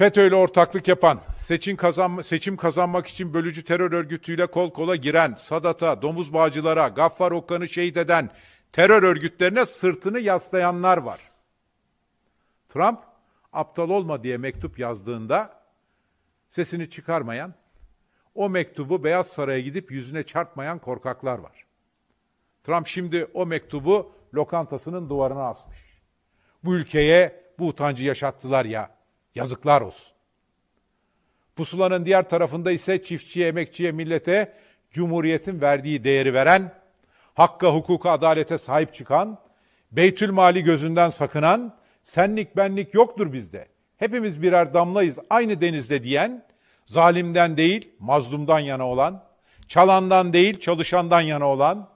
FETÖ'yle ortaklık yapan, seçim, kazanma, seçim kazanmak için bölücü terör örgütüyle kol kola giren, Sadat'a, domuz bağcılara, Gaffar Okkan'ı şehit eden terör örgütlerine sırtını yaslayanlar var. Trump aptal olma diye mektup yazdığında sesini çıkarmayan, o mektubu Beyaz Saray'a gidip yüzüne çarpmayan korkaklar var. Trump şimdi o mektubu lokantasının duvarına asmış. Bu ülkeye bu utancı yaşattılar ya. Yazıklar olsun. Pusulanın diğer tarafında ise çiftçiye, emekçiye, millete Cumhuriyet'in verdiği değeri veren, hakka, hukuka, adalete sahip çıkan, Beytül Mali gözünden sakınan, senlik benlik yoktur bizde. Hepimiz birer damlayız aynı denizde diyen, zalimden değil mazlumdan yana olan, çalandan değil çalışandan yana olan,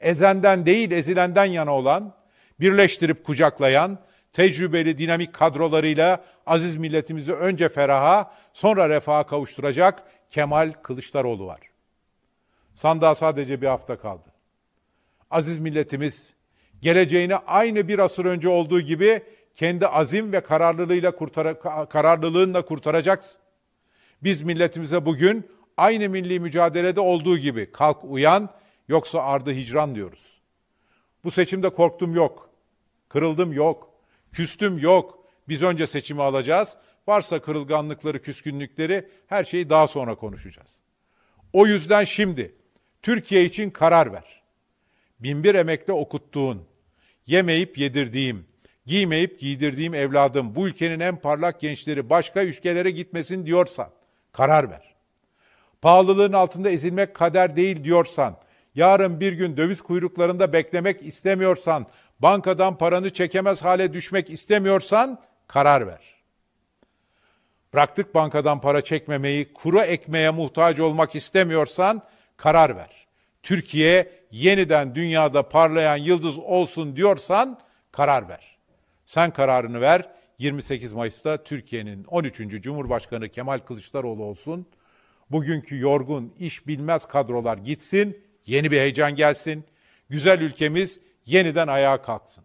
ezenden değil ezilenden yana olan, birleştirip kucaklayan, tecrübeli dinamik kadrolarıyla aziz milletimizi önce feraha sonra refaha kavuşturacak Kemal Kılıçdaroğlu var. Sandığa sadece bir hafta kaldı. Aziz milletimiz geleceğini aynı bir asır önce olduğu gibi kendi azim ve kararlılığıyla kurtar kararlılığınla kurtaracaksın. Biz milletimize bugün aynı milli mücadelede olduğu gibi kalk uyan yoksa ardı hicran diyoruz. Bu seçimde korktum yok. Kırıldım yok. Küstüm yok. Biz önce seçimi alacağız. Varsa kırılganlıkları, küskünlükleri her şeyi daha sonra konuşacağız. O yüzden şimdi Türkiye için karar ver. Binbir emekle okuttuğun, yemeyip yedirdiğim, giymeyip giydirdiğim evladım bu ülkenin en parlak gençleri başka ülkelere gitmesin diyorsan karar ver. Pahalılığın altında ezilmek kader değil diyorsan, yarın bir gün döviz kuyruklarında beklemek istemiyorsan, bankadan paranı çekemez hale düşmek istemiyorsan karar ver. Bıraktık bankadan para çekmemeyi, kuru ekmeğe muhtaç olmak istemiyorsan karar ver. Türkiye yeniden dünyada parlayan yıldız olsun diyorsan karar ver. Sen kararını ver. 28 Mayıs'ta Türkiye'nin 13. Cumhurbaşkanı Kemal Kılıçdaroğlu olsun. Bugünkü yorgun, iş bilmez kadrolar gitsin, yeni bir heyecan gelsin. Güzel ülkemiz yeniden ayağa kalksın.